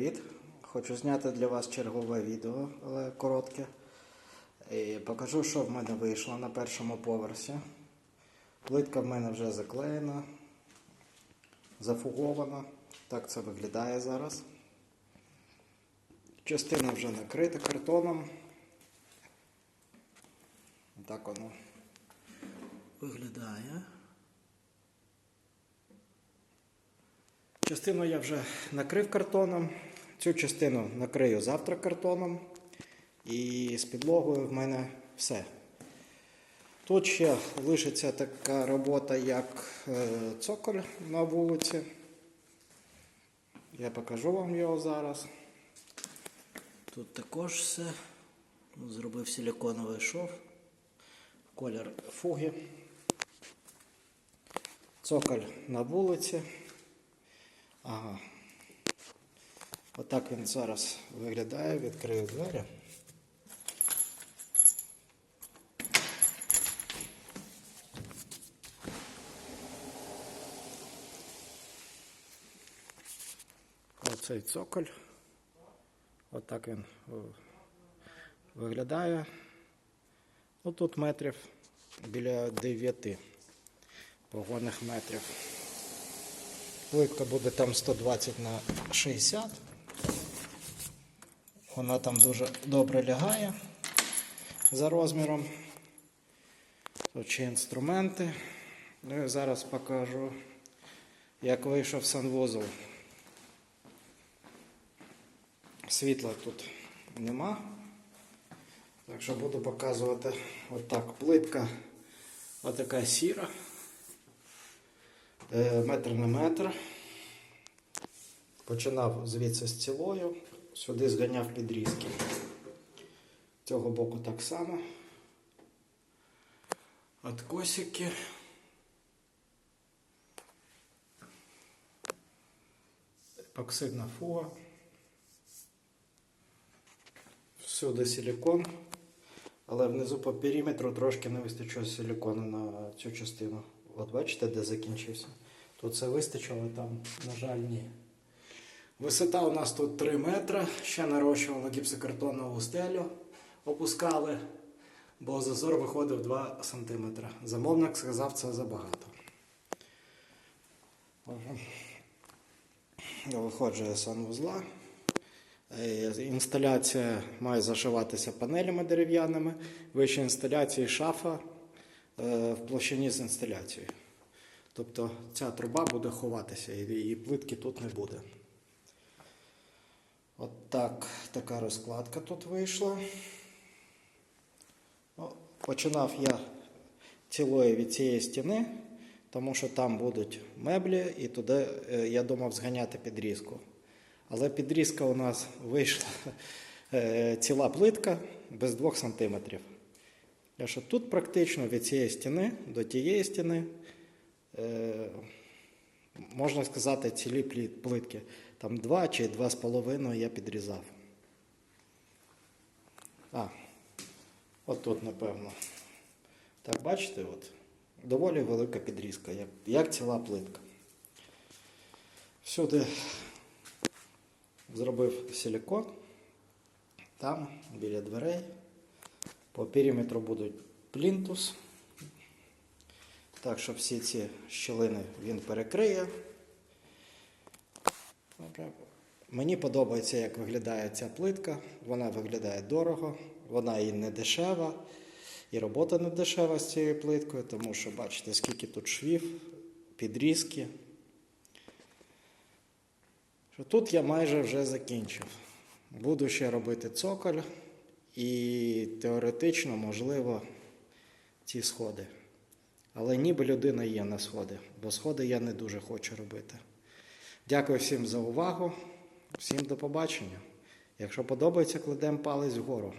привіт! Хочу зняти для вас чергове відео, але коротке. І покажу, що в мене вийшло на першому поверсі. Плитка в мене вже заклеєна, зафугована. Так це виглядає зараз. Частина вже накрита картоном. Так воно виглядає. Частину я вже накрив картоном. Цю частину накрию завтра картоном. І з підлогою в мене все. Тут ще лишиться така робота, як е, цоколь на вулиці. Я покажу вам його зараз. Тут також все. Зробив силиконовий шов. Колір фуги. Цоколь на вулиці. Ага. Отак він зараз виглядає, відкрию двері. Оцей цоколь. Отак він виглядає. Ну, тут метрів біля 9 погонних метрів. Плитка буде там 120 на 60. Вона там дуже добре лягає за розміром. Ще інструменти. Ну і зараз покажу, як вийшов санвузол. Світла тут нема. Так що буду показувати отак. Плитка отака сіра. Е, метр на метр. Починав звідси з цілою, сюди зганяв підрізки. З цього боку так само. Откосики. Епоксидна фуга. Всюди силикон. Але внизу по периметру трошки не вистачило силикону на цю частину. От бачите, де закінчився. Тут це вистачило, там, на жаль, ні. Висота у нас тут 3 метри. Ще нарощували гіпсокартонову стелю, опускали, бо зазор виходив 2 см. Замовник сказав, це забагато. Я виходжу з санвузла. Е, Інсталяція має зашиватися панелями дерев'яними. Вище інсталяції шафа е, в площині з інсталяцією. Тобто ця труба буде ховатися і плитки тут не буде. От так, така розкладка тут вийшла. Ну, починав я цілої від цієї стіни, тому що там будуть меблі, і туди е, я думав зганяти підрізку. Але підрізка у нас вийшла е, ціла плитка без 2 см. Я що тут практично від цієї стіни до тієї стіни, е, можна сказати, цілі плитки. Там 2 чи 2,5 я підрізав. А, от тут, напевно. Так, бачите, от, доволі велика підрізка, як, як ціла плитка. Всюди зробив силикон. Там, біля дверей. По периметру будуть плінтус. Так що всі ці щілини він перекриє. Мені подобається, як виглядає ця плитка. Вона виглядає дорого, вона і не дешева, і робота не дешева з цією плиткою, тому що бачите, скільки тут швів, підрізки. Що Тут я майже вже закінчив. Буду ще робити цоколь і теоретично, можливо, ці сходи. Але ніби людина є на сходи, бо сходи я не дуже хочу робити. Дякую всім за увагу, всім до побачення. Якщо подобається, кладемо палець вгору.